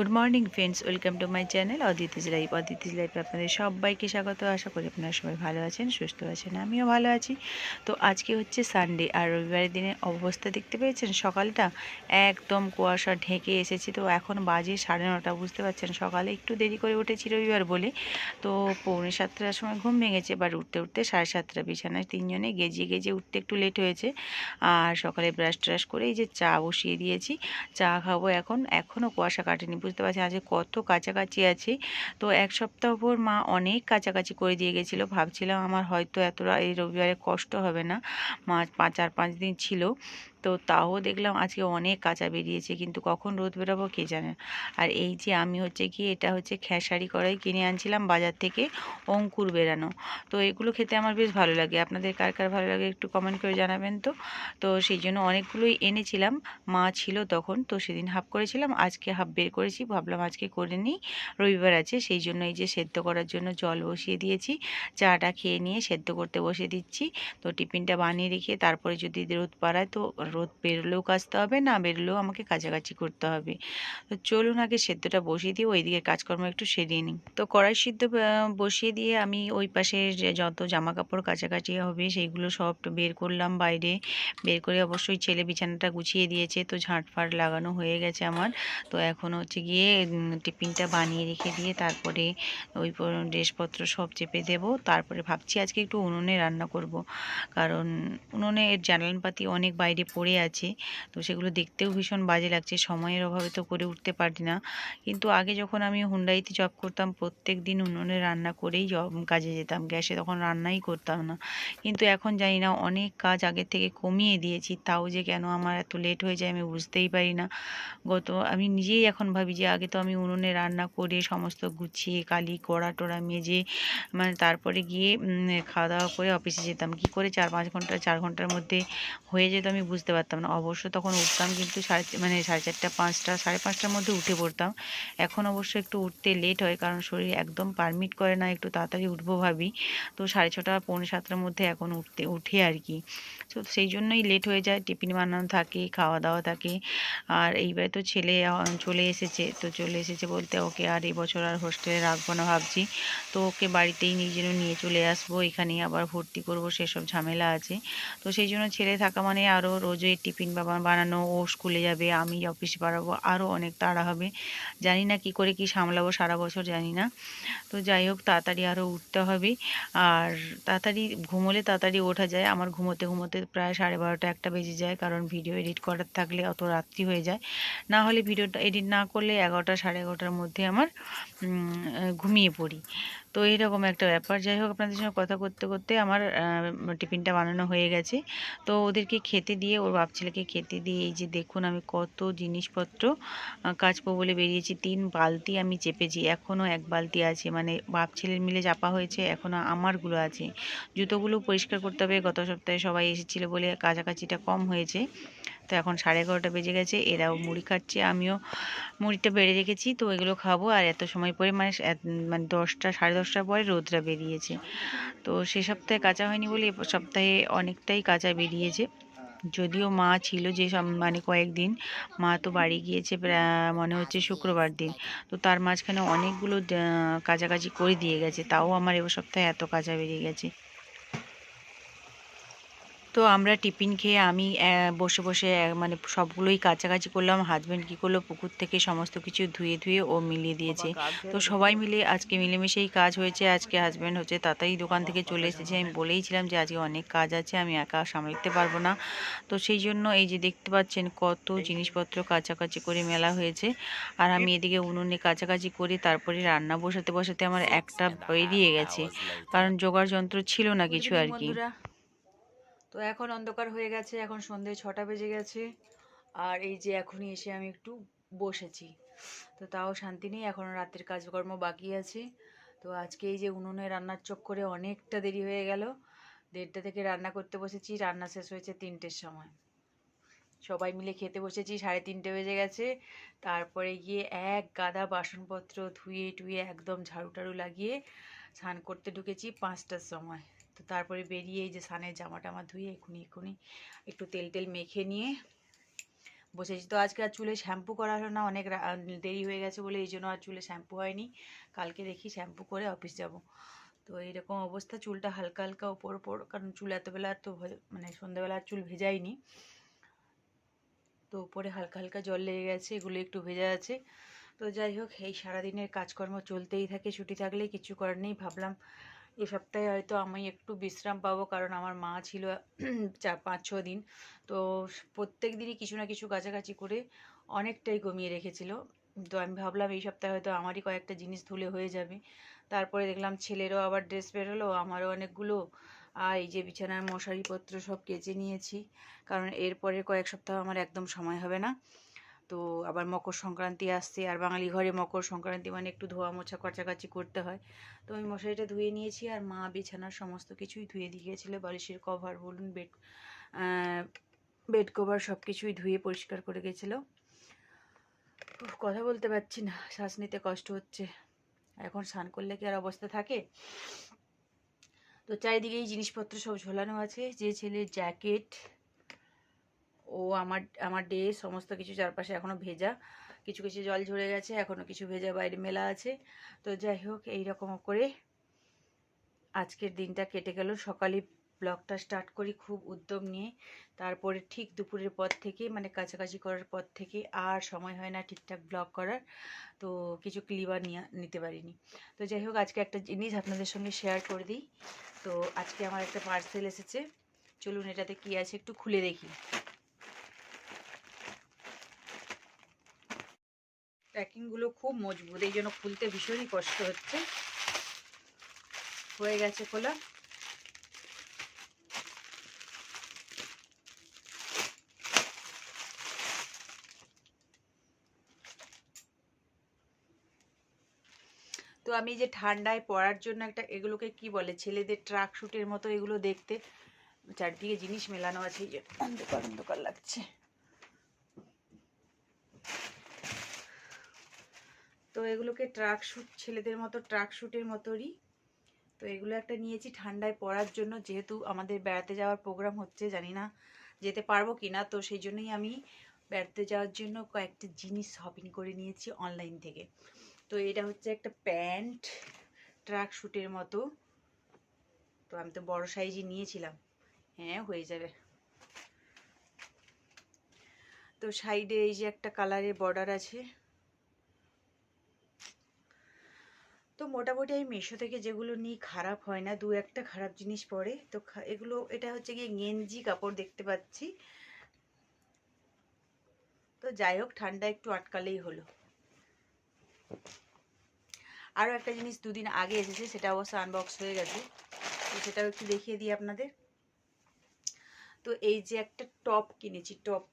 Good morning friends welcome to my channel Aditi's life Aditi's লাইফে আপনাদের সবাইকে স্বাগত। আশা করি আপনারা সবাই ভালো আছেন, সুস্থ আছেন, আমিও ভালো আছি। তো আজকে হচ্ছে সানডে আর রবিবারের দিনে অবস্থা দেখতে পেয়েছেন সকালটা? একদম কুয়াশা ঢেকে এসেছে। তো এখন বাজে সাড়ে নটা, বুঝতে পারছেন? সকালে একটু দেরি করে উঠেছি রবিবার বলে। তো পৌনে সাতটার সময় ঘুম ভেঙেছে বাট উঠতে উঠতে সাড়ে সাতটা বিছানায় তিনজনে গেজিয়ে গেজিয়ে উঠতে একটু লেট হয়েছে। আর সকালে ব্রাশ ট্রাশ করে এই যে চা বসিয়ে দিয়েছি। চা খাব এখন। এখনও কুয়াশা কাটেনি বুঝতে পারছি আজকে কত কাছাকাছি আছে। তো এক সপ্তাহ পর মা অনেক কাছাকাছি করে দিয়ে গেছিল। ভাবছিলাম আমার হয়তো এতটা এই রবিবারে কষ্ট হবে না। মা পাঁচ আর পাঁচ দিন ছিল। তো তাও দেখলাম আজকে অনেক কাঁচা বেরিয়েছে, কিন্তু কখন রোদ বেরোবো কে জানে? আর এই যে আমি হচ্ছে কি এটা হচ্ছে খেসারি কড়াই কিনে আনছিলাম বাজার থেকে অঙ্কুর বেরানো। তো এগুলো খেতে আমার বেশ ভালো লাগে। আপনাদের কার কার ভালো লাগে একটু কমেন্ট করে জানাবেন তো? তো সেই জন্য অনেকগুলোই এনেছিলাম, মা ছিল তখন, তো সেদিন হাফ করেছিলাম, আজকে হাফ বের করেছি, ভাবলাম আজকে করে নিই, রবিবার আছে, সেই জন্য এই যে সেদ্ধ করার জন্য জল বসিয়ে দিয়েছি, চাটা খেয়ে নিয়ে সেদ্ধ করতে বসে দিচ্ছি, তো টিফিনটা বানিয়ে রেখে তারপরে যদি রোদ পাড়ায় তো রোদ বেরোলেও কাচতে হবে, না বেরোলেও আমাকে কাছাকাছি করতে হবে। তো চলুন আগে সেদ্ধটা বসিয়ে দিয়ে ওই দিকে কাজকর্ম একটু সেরিয়ে নিই। তো কড়াই সিদ্ধ বসিয়ে দিয়ে আমি ওই পাশে যত জামা কাপড় কাছাকাছি হবে সেইগুলো সব বের করলাম বাইরে। বের করে অবশ্যই ছেলে বিছানাটা গুছিয়ে দিয়েছে, তো ঝাঁটফাট লাগানো হয়ে গেছে আমার। তো এখন হচ্ছে গিয়ে টিফিনটা বানিয়ে রেখে দিয়ে তারপরে ওই ড্রেসপত্র সব চেপে দেব। তারপরে ভাবছি আজকে একটু উনুনে রান্না করব। কারণ উনুনের জানালানপাতি অনেক বাইরে পড়ে আছে। তো সেগুলো দেখতেও ভীষণ বাজে লাগছে। সময়ের অভাবে তো করে উঠতে পারি না। কিন্তু আগে যখন আমি হুন্ডাইতে জব করতাম, প্রত্যেক দিন উনুনে রান্না করেই জব কাজে যেতাম। গ্যাসে তখন রান্নাই করতাম না। কিন্তু এখন জানি না, অনেক কাজ আগের থেকে কমিয়ে দিয়েছি। তাও যে কেন আমার এত লেট হয়ে যায় আমি বুঝতেই পারি না। গত, আমি নিজেই এখন ভাবি যে আগে তো আমি উনুনে রান্না করে সমস্ত গুছিয়ে, কালি, কড়া টোড়া মেজে মানে তারপরে গিয়ে খাওয়া দাওয়া করে অফিসে যেতাম। কি করে চার পাঁচ ঘণ্টা, চার ঘণ্টার মধ্যে হয়ে যেত আমি বুঝতে পারতাম না। অবশ্য তখন উঠতাম কিন্তু সাড়ে মানে সাড়ে চারটা, পাঁচটা, সাড়ে পাঁচটার মধ্যে উঠে পড়তাম। এখন অবশ্য একটু উঠতে লেট হয় কারণ শরীর একদম পারমিট করে না, একটু তাড়াতাড়ি উঠবো ভাবি। তো সাড়ে ছটা, পৌনে সাতটার মধ্যে এখন উঠতে, উঠে আর কি। তো সেই জন্যই লেট হয়ে যায়, টিফিন বানানো থাকে, খাওয়া দাওয়া থাকে। আর এইবার তো ছেলে চলে এসেছে। তো চলে এসেছে বলতে ওকে আর এই বছর আর হোস্টেলে রাখব না ভাবছি। তো ওকে বাড়িতেই নিজের নিয়ে চলে আসব এখানে আবার ভর্তি করব, সেসব ঝামেলা আছে। তো সেই জন্য ছেলে থাকা মানে আরও রোজই টিফিন বানানো, ও স্কুলে যাবে, আমি অফিসে বাড়াবো আরও অনেক তাড়া হবে। জানি না কি করে কি সামলাবো সারা বছর জানি না। তো যাই হোক, তাড়াতাড়ি আরও উঠতে হবে। আর তাড়াতাড়ি ঘুমোলে তাড়াতাড়ি ওঠা যায়। আমার ঘুমোতে ঘুমোতে প্রায় সাড়ে বারোটা একটা বেজে যায়, কারণ ভিডিও এডিট করার থাকলে অত রাত্রি হয়ে যায়। না হলে ভিডিওটা এডিট না করলে এগারোটা সাড়ে এগারোটার মধ্যে আমার ঘুমিয়ে পড়ি। তো এইরকম একটা ব্যাপার। যাই হোক, আপনাদের সঙ্গে কথা করতে করতে আমার টিফিনটা বানানো হয়ে গেছে। তো ওদেরকে খেতে দিয়ে ওর বাপ ছেলেকে খেতে দিয়ে, এই যে দেখুন আমি কত জিনিসপত্র কাচবো বলে বেরিয়েছি। তিন বালতি আমি চেপেছি এখনও এক বালতি আছে। মানে বাপ ছেলের মিলে চাপা হয়েছে এখনও আমারগুলো আছে। জুতোগুলো পরিষ্কার করতে হবে, গত সপ্তাহে সবাই এসেছিল বলে কাছাকাছিটা কম হয়েছে। তো এখন সাড়ে এগারোটা বেজে গেছে, এরাও মুড়ি খাচ্ছে, আমিও মুড়িটা বেড়ে রেখেছি, তো এগুলো খাব। আর এত সময় পরে মানে মানে দশটা, সাড়ে দশটার পরে রোদটা বেরিয়েছে। তো সে সপ্তাহে কাঁচা হয়নি বলে এ সপ্তাহে অনেকটাই কাঁচা বেরিয়েছে। যদিও মা ছিল যে সব মানে কয়েকদিন, মা তো বাড়ি গিয়েছে মনে হচ্ছে শুক্রবার দিন। তো তার মাঝখানে অনেকগুলো কাজাকাজি করে দিয়ে গেছে। তাও আমার এ সপ্তাহে এত কাজা বেরিয়ে গেছে। তো আমরা টিফিন খেয়ে আমি বসে বসে মানে সবগুলোই কাছাকাছি করলাম। হাজব্যান্ড কী করল? পুকুর থেকে সমস্ত কিছু ধুয়ে ধুয়ে ও মিলিয়ে দিয়েছে। তো সবাই মিলে আজকে মিলেমিশেই কাজ হয়েছে। আজকে হাজব্যান্ড হচ্ছে তাতাই দোকান থেকে চলে এসেছে। আমি বলেইছিলাম যে আজকে অনেক কাজ আছে আমি একা সামলাতে পারব না। তো সেই জন্য এই যে দেখতে পাচ্ছেন কত জিনিসপত্র কাছাকাছি করে মেলা হয়েছে। আর আমি এদিকে উনুনে কাছাকাছি করে তারপরে রান্না বসাতে বসাতে আমার একটা বেরিয়ে গেছে। কারণ জোগাড় যন্ত্র ছিল না কিছু আর কি। তো এখন অন্ধকার হয়ে গেছে, এখন সন্ধে ছটা বেজে গেছে। আর এই যে এখনই এসে আমি একটু বসেছি। তো তাও শান্তি নেই, এখনও রাতের কাজকর্ম বাকি আছে। তো আজকে এই যে উনুনে রান্নার চোখ করে অনেকটা দেরি হয়ে গেল। দেড়টা থেকে রান্না করতে বসেছি, রান্না শেষ হয়েছে তিনটের সময়। সবাই মিলে খেতে বসেছি, সাড়ে তিনটে বেজে গেছে। তারপরে গিয়ে এক গাদা বাসনপত্র ধুয়ে টুয়ে একদম ঝাড়ু টাড়ু লাগিয়ে স্নান করতে ঢুকেছি পাঁচটার সময়। তো তারপরে বেরিয়ে এই যে সানের জামা টামা ধুয়ে এখুনি এখুনি একটু তেল টেল মেখে নিয়ে বসেছি। তো আজকে আর চুলে শ্যাম্পু করা হলো না, অনেক দেরি হয়ে গেছে বলে এই জন্য আর চুলে শ্যাম্পু হয়নি। কালকে দেখি শ্যাম্পু করে অফিস যাব। তো এইরকম অবস্থা, চুলটা হালকা হালকা ওপর ওপর, কারণ চুল এতবেলা তো মানে সন্ধ্যাবেলা চুল ভেজাইনি। তো উপরে হালকা হালকা জল লেগে গেছে, এগুলো একটু ভেজা আছে। তো যাই হোক, এই সারাদিনের কাজকর্ম চলতেই থাকে, ছুটি থাকলে কিছু করার নেই। ভাবলাম এ সপ্তাহে হয়তো আমি একটু বিশ্রাম পাবো কারণ আমার মা ছিল, চার, পাঁচ, ছ দিন। তো প্রত্যেক দিনই কিছু না কিছু কাছাকাছি করে অনেকটাই কমিয়ে রেখেছিল। তো আমি ভাবলাম এই সপ্তাহে হয়তো আমারই কয়েকটা জিনিস ধুলে হয়ে যাবে। তারপরে দেখলাম ছেলেরও আবার ড্রেস বেরোলো, আমারও অনেকগুলো। আর এই যে বিছানার মশারিপত্র সব কেচে নিয়েছি। কারণ এরপরে কয়েক সপ্তাহ আমার একদম সময় হবে না। তো আবার মকর সংক্রান্তি আসছে, আর বাঙালি ঘরে মকর সংক্রান্তি মানে একটু ধোয়া মোছা কাছাকাছি করতে হয়। তো আমি মশারিটা ধুয়ে নিয়েছি, আর মা বিছানার সমস্ত কিছুই ধুয়ে দিয়ে গেছিল বালিশের কভার বলুন বেড বেড কভার সব কিছুই ধুয়ে পরিষ্কার করে গেছিল। কথা বলতে পারছি না, শ্বাস নিতে কষ্ট হচ্ছে। এখন স্নান করলে কি আর অবস্থা থাকে? তো চারিদিকে এই জিনিসপত্র সব ঝোলানো আছে, যে ছেলের জ্যাকেট ও আমার আমার ডে সমস্ত কিছু চারপাশে এখনও ভেজা। কিছু কিছু জল ঝরে গেছে এখনও কিছু ভেজা বাইরে মেলা আছে। তো যাই হোক এই রকম করে আজকের দিনটা কেটে গেল। সকালে ব্লগটা স্টার্ট করি খুব উদ্যম নিয়ে। তারপরে ঠিক দুপুরের পর থেকে মানে কাছাকাছি করার পর থেকে আর সময় হয় না ঠিকঠাক ব্লগ করার। তো কিছু ক্লিবার নিয়ে, নিতে পারিনি। তো যাই হোক, আজকে একটা জিনিস আপনাদের সঙ্গে শেয়ার করে দিই। তো আজকে আমার একটা পার্সেল এসেছে। চলুন এটাতে কি আছে একটু খুলে দেখি। প্যাকিংগুলো খুব মজবুত, এই জন্য খুলতে ভীষণই কষ্ট হচ্ছে। হয়ে গেছে খোলা। তো আমি যে ঠান্ডায় পড়ার জন্য একটা এগুলোকে কি বলে, ছেলেদের ট্রাক শুটের মতো এগুলো দেখতে, চারদিকে জিনিস মেলানো আছে অন্ধকার অন্ধকার লাগছে। তো এগুলোকে ট্রাক শ্যুট ছেলেদের মতো ট্রাক শ্যুটের মতোরই। তো এগুলো একটা নিয়েছি ঠান্ডায় পরার জন্য, যেহেতু আমাদের বেড়াতে যাওয়ার প্রোগ্রাম হচ্ছে, জানি না যেতে পারব কি না, তো সেই জন্যই আমি বেড়াতে যাওয়ার জন্য কয়েকটা জিনিস শপিং করে নিয়েছি অনলাইন থেকে। তো এটা হচ্ছে একটা প্যান্ট, ট্রাক শ্যুটের মতো। তো আমি তো বড় সাইজই নিয়েছিলাম। হ্যাঁ হয়ে যাবে। তো সাইডে এই যে একটা কালারের বর্ডার আছে। তো মোটামুটি আমি মিশো থেকে যেগুলো নিই খারাপ হয় না দু একটা খারাপ জিনিস পড়ে। তো এগুলো, এটা হচ্ছে গিয়ে গেঞ্জি কাপড় দেখতে পাচ্ছি। তো যাই হোক, ঠান্ডা একটু আটকালেই হলো। আরও একটা জিনিস দুদিন আগে এসেছে, সেটা অবশ্য আনবক্স হয়ে গেছে। তো সেটাও একটু দেখিয়ে দিই আপনাদের। তো এই যে একটা টপ কিনেছি টপ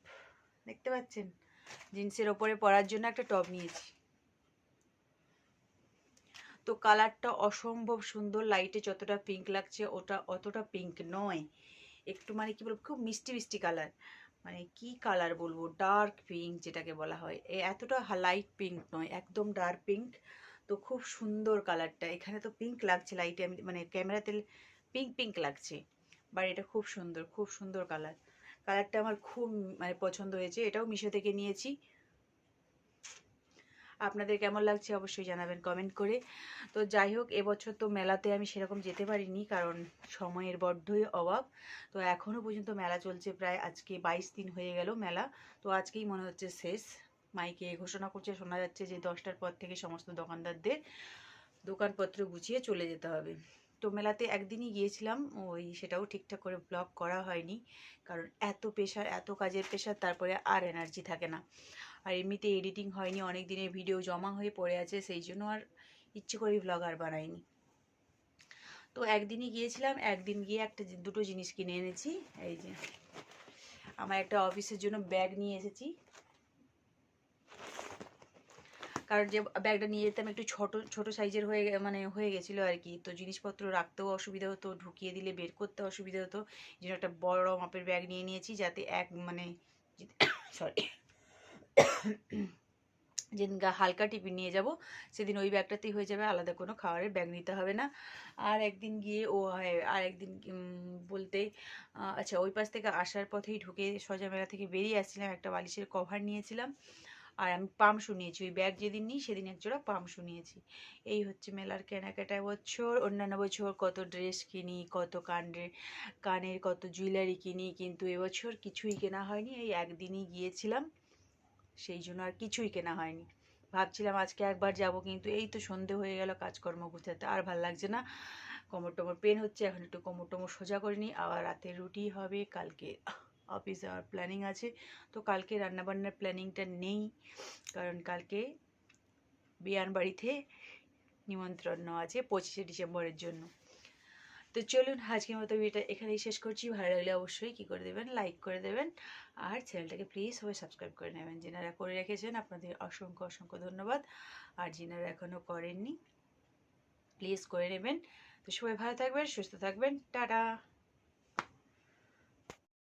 দেখতে পাচ্ছেন? জিন্সের ওপরে পরার জন্য একটা টপ নিয়েছি। তো কালারটা অসম্ভব সুন্দর লাইটে যতটা পিঙ্ক লাগছে ওটা অতটা পিঙ্ক নয়। একটু মানে কি বলব, খুব মিষ্টি মিষ্টি কালার মানে কি কালার বলব ডার্ক পিঙ্ক যেটাকে বলা হয়। এ এতটা লাইট পিঙ্ক নয়, একদম ডার্ক পিঙ্ক তো খুব সুন্দর কালারটা এখানে তো পিঙ্ক লাগছে লাইটে মানে ক্যামেরাতে পিঙ্ক পিঙ্ক লাগছে। বাট এটা খুব সুন্দর খুব সুন্দর কালার কালারটা আমার খুব মানে পছন্দ হয়েছে। এটাও মিশো থেকে নিয়েছি। আপনাদের কেমন লাগছে অবশ্যই জানাবেন কমেন্ট করে। তো যাই হোক, এবছর তো মেলাতে আমি সেরকম যেতে পারিনি কারণ সময়ের বড্ডই অভাব। তো এখনও পর্যন্ত মেলা চলছে প্রায় আজকে বাইশ দিন হয়ে গেল মেলা। তো আজকেই মনে হচ্ছে শেষ। মাইকে ঘোষণা করছে, শোনা যাচ্ছে যে দশটার পর থেকে সমস্ত দোকানদারদের দোকানপত্র গুছিয়ে চলে যেতে হবে। তো মেলাতে একদিনই গিয়েছিলাম, ওই সেটাও ঠিকঠাক করে ব্লগ করা হয়নি। কারণ এত প্রেশার এত কাজের প্রেশার তারপরে আর এনার্জি থাকে না। আর এমনিতে এডিটিং হয়নি অনেক দিনের ভিডিও জমা হয়ে পড়ে আছে, সেই জন্য আর ইচ্ছে করে ব্লগ আর বানাইনি। তো একদিনই গিয়েছিলাম, একদিন গিয়ে একটা দুটো জিনিস কিনে এনেছি, এই যে আমার একটা অফিসের জন্য ব্যাগ নিয়ে এসেছি। কারণ যে ব্যাগটা নিয়ে যেতাম একটু ছোট ছোট সাইজের হয়ে মানে হয়ে গেছিল আর কি, তো জিনিসপত্র রাখতেও অসুবিধা হতো, ঢুকিয়ে দিলে বের করতে অসুবিধা হতো, এই জন্য একটা বড় মাপের ব্যাগ নিয়ে নিয়েছি, যাতে এক মানে সরি যেদিন হালকা টিফিন নিয়ে যাব, সেদিন ওই ব্যাগটাতেই হয়ে যাবে, আলাদা কোনো খাবারের ব্যাগ নিতে হবে না। আর একদিন গিয়ে ও আর একদিন বলতে আচ্ছা ওই পাশ থেকে আসার পথেই ঢুকে সজা মেলা থেকে বেরিয়ে আসছিলাম, একটা বালিশের কভার নিয়েছিলাম। আর আমি পাম শুনিয়েছি ওই ব্যাগ যেদিন নিই, সেদিন একজোড়া পাম শুনিয়েছি এই হচ্ছে মেলার কেনাকাটা বছর। অন্যান্য বছর কত ড্রেস কিনি, কত কানের কানের, কত জুয়েলারি কিনি, কিন্তু এবছর কিছুই কেনা হয়নি। এই একদিনই গিয়েছিলাম। সেই জন্য আর কিছুই কেনা হয়নি। ভাবছিলাম আজকে একবার যাব, কিন্তু এই তো সন্ধে হয়ে গেল, কাজকর্ম গুছাতে আর ভালো লাগছে না। কোমর টোমর পেন হচ্ছে, এখন একটু কোমর টোমর সোজা করে নিই, আবার রাতে রুটি হবে, কালকে অফিস যাওয়ার প্ল্যানিং আছে। তো কালকে রান্নাবান্নার প্ল্যানিংটা নেই, কারণ কালকে বিয়ান বাড়িতে নিমন্ত্রণ আছে পঁচিশে ডিসেম্বরের জন্য। তো চলুন আজকের মতো ভিডিওটা এখানেই শেষ করছি। ভালো লাগলে অবশ্যই কী করে দেবেন? লাইক করে দেবেন। আর চ্যানেলটাকে প্লিজ সবাই সাবস্ক্রাইব করে নেবেন। যেনারা করে রেখেছেন আপনাদের অসংখ্য অসংখ্য ধন্যবাদ। আর যেনারা এখনও করেননি প্লিজ করে নেবেন। তো সবাই ভালো থাকবেন, সুস্থ থাকবেন। টাটা!